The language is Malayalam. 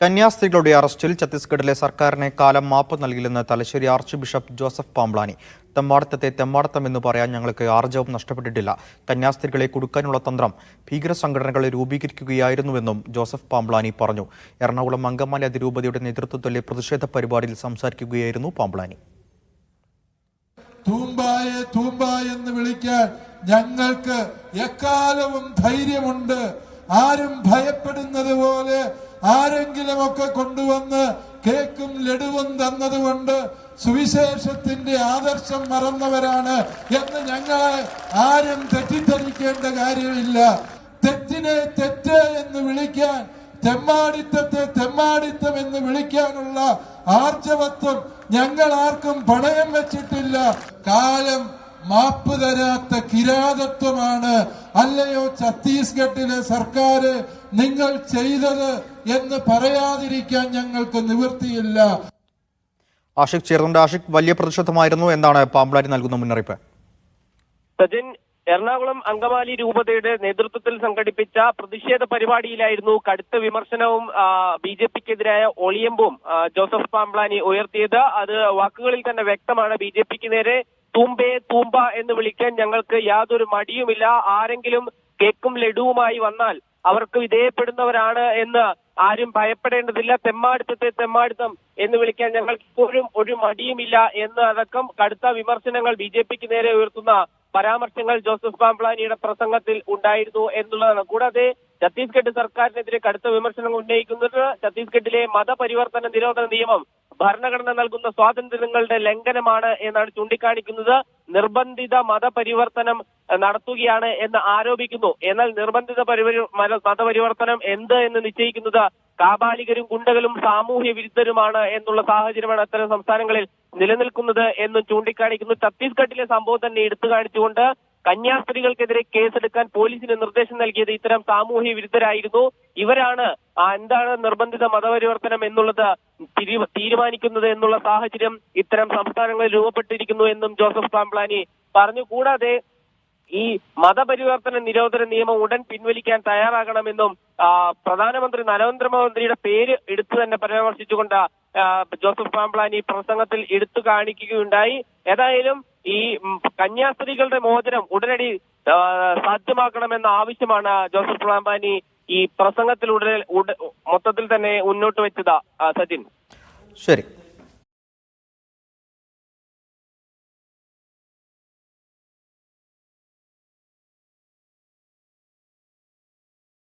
കന്യാസ്ത്രീകളുടെ അറസ്റ്റിൽ ഛത്തീസ്ഗഡിലെ സർക്കാരിനെ കാലം മാപ്പ് നൽകില്ലെന്ന് Thalassery archbishop Joseph Pamplany. തെമ്മാടത്തത്തെ തെമ്മാടത്തം എന്ന് പറയാൻ ഞങ്ങൾക്ക് ആർജവം നഷ്ടപ്പെട്ടിട്ടില്ല. കന്യാസ്ത്രീകളെ കൊടുക്കാനുള്ള തന്ത്രം ഭീകര സംഘടനകളെ രൂപീകരിക്കുകയായിരുന്നുവെന്നും ജോസഫ് പാംബ്ലാനി പറഞ്ഞു. എറണാകുളം അങ്കമാലി അതിരൂപതയുടെ നേതൃത്വത്തിലെ പ്രതിഷേധ പരിപാടിയിൽ സംസാരിക്കുകയായിരുന്നു തൂമ്പ എന്ന് വിളിക്കാൻ ഞങ്ങൾക്ക് എക്കാലവും ധൈര്യമുണ്ട്. ആരും ഭയപ്പെടുന്നത് പോലെ ആരെങ്കിലുമൊക്കെ കൊണ്ടുവന്ന് കേക്കും ലഡുവും തന്നതുകൊണ്ട് സുവിശേഷത്തിന്റെ ആദർശം മറന്നവരാണ് എന്ന് ഞങ്ങളെ ആരും തെറ്റിദ്ധരിക്കേണ്ട കാര്യമില്ല. തെറ്റിനെ തെറ്റ് എന്ന് വിളിക്കാൻ തെമ്മാടിത്തത്തെ തെമ്മാടിത്തം എന്ന് വിളിക്കാനുള്ള ആർജവത്വം ഞങ്ങൾ ആർക്കും പണയം വെച്ചിട്ടില്ല. കാലം മാപ്പ് തരാത്ത കിരാതത്വമാണ്. അല്ലയോ ഛത്തീസ്ഗഡിലെ സർക്കാർ നിങ്ങൾ ചെയ്തത് എന്ന് പറയാതിരിക്കാൻ ഞങ്ങൾക്ക് നിവൃത്തിയില്ല. ആഷിഖ് ചേർന്നുണ്ട്. ആഷിഖ് വലിയ പ്രതിഷേധമായിരുന്നു എന്നാണ് പാമ്പ്ലാരി നൽകുന്ന മുന്നറിയിപ്പ്. സജിൻ എറണാകുളം അങ്കമാലി രൂപതയുടെ നേതൃത്വത്തിൽ സംഘടിപ്പിച്ച പ്രതിഷേധ പരിപാടിയിലായിരുന്നു കടുത്ത വിമർശനവും ബി ജെ പിക്കെതിരായ ഒളിയമ്പും ജോസഫ് പാംബ്ലാനി ഉയർത്തിയത്. അത് വാക്കുകളിൽ തന്നെ വ്യക്തമാണ്. ബി ജെ പിക്ക് നേരെ തൂമ്പേ തൂമ്പ എന്ന് വിളിക്കാൻ ഞങ്ങൾക്ക് യാതൊരു മടിയുമില്ല. ആരെങ്കിലും കേക്കും ലഡുവുമായി വന്നാൽ അവർക്ക് വിധേയപ്പെടുന്നവരാണ് എന്ന് ആരും ഭയപ്പെടേണ്ടതില്ല. തെമ്മാടുത്തത്തെ തെമ്മാടുത്തം എന്ന് വിളിക്കാൻ ഞങ്ങൾക്ക് ഇപ്പോഴും ഒരു മടിയുമില്ല എന്ന് അടക്കം കടുത്ത വിമർശനങ്ങൾ ബി ജെ പിക്ക് നേരെ ഉയർത്തുന്ന പരാമർശങ്ങൾ ജോസഫ് പാംപ്ലാനിയുടെ പ്രസംഗത്തിൽ ഉണ്ടായിരുന്നു എന്നുള്ളതാണ്. കൂടാതെ ഛത്തീസ്ഗഡ് സർക്കാരിനെതിരെ കടുത്ത വിമർശനങ്ങൾ ഉന്നയിക്കുന്നത് ഛത്തീസ്ഗഡിലെ മതപരിവർത്തന നിരോധന നിയമം ഭരണഘടന നൽകുന്ന സ്വാതന്ത്ര്യങ്ങളുടെ ലംഘനമാണ് എന്നാണ് ചൂണ്ടിക്കാണിക്കുന്നത്. നിർബന്ധിത മതപരിവർത്തനം നടത്തുകയാണ് എന്ന് ആരോപിക്കുന്നു. എന്നാൽ നിർബന്ധിത മതപരിവർത്തനം എന്ത് എന്ന് നിശ്ചയിക്കുന്നത് കാബാലികരും ഗുണ്ടകളും സാമൂഹ്യ വിരുദ്ധരുമാണ് എന്നുള്ള സാഹചര്യമാണ് അത്തരം സംസ്ഥാനങ്ങളിൽ നിലനിൽക്കുന്നത് എന്ന് ചൂണ്ടിക്കാണിക്കുന്നു. ഛത്തീസ്ഗഡിലെ സംഭവം തന്നെ എടുത്തു കാണിച്ചുകൊണ്ട് കന്യാസ്ത്രീകൾക്കെതിരെ കേസെടുക്കാൻ പോലീസിന് നിർദ്ദേശം നൽകിയത് ഇത്തരം സാമൂഹ്യ വിരുദ്ധരായിരുന്നു. ഇവരാണ് എന്താണ് നിർബന്ധിത മതപരിവർത്തനം എന്നുള്ളത് തിരി- തീരുമാനിക്കുന്നത് എന്നുള്ള സാഹചര്യം ഇത്തരം സംസ്ഥാനങ്ങളിൽ രൂപപ്പെട്ടിരിക്കുന്നു എന്നും ജോസഫ് പാംപ്ലാനി പറഞ്ഞു. കൂടാതെ ഈ മതപരിവർത്തന നിരോധന നിയമം ഉടൻ പിൻവലിക്കാൻ തയ്യാറാകണമെന്നും പ്രധാനമന്ത്രി നരേന്ദ്രമോദിയുടെ പേര് എടുത്തു തന്നെ പരാമർശിച്ചുകൊണ്ട് ജോസഫ് പാംപ്ലാനി പ്രസംഗത്തിൽ എടുത്തു കാണിക്കുകയുണ്ടായി. ഏതായാലും ഈ കന്യാസ്ത്രീകളുടെ മോചനം ഉടനടി സാധ്യമാക്കണമെന്ന ആവശ്യമാണ് ജോസഫ് പാംപ്ലാനി ഈ പ്രസംഗത്തിൽ ഉടനെ മൊത്തത്തിൽ തന്നെ മുന്നോട്ട് വെച്ചത് സജിൻ. ശരി.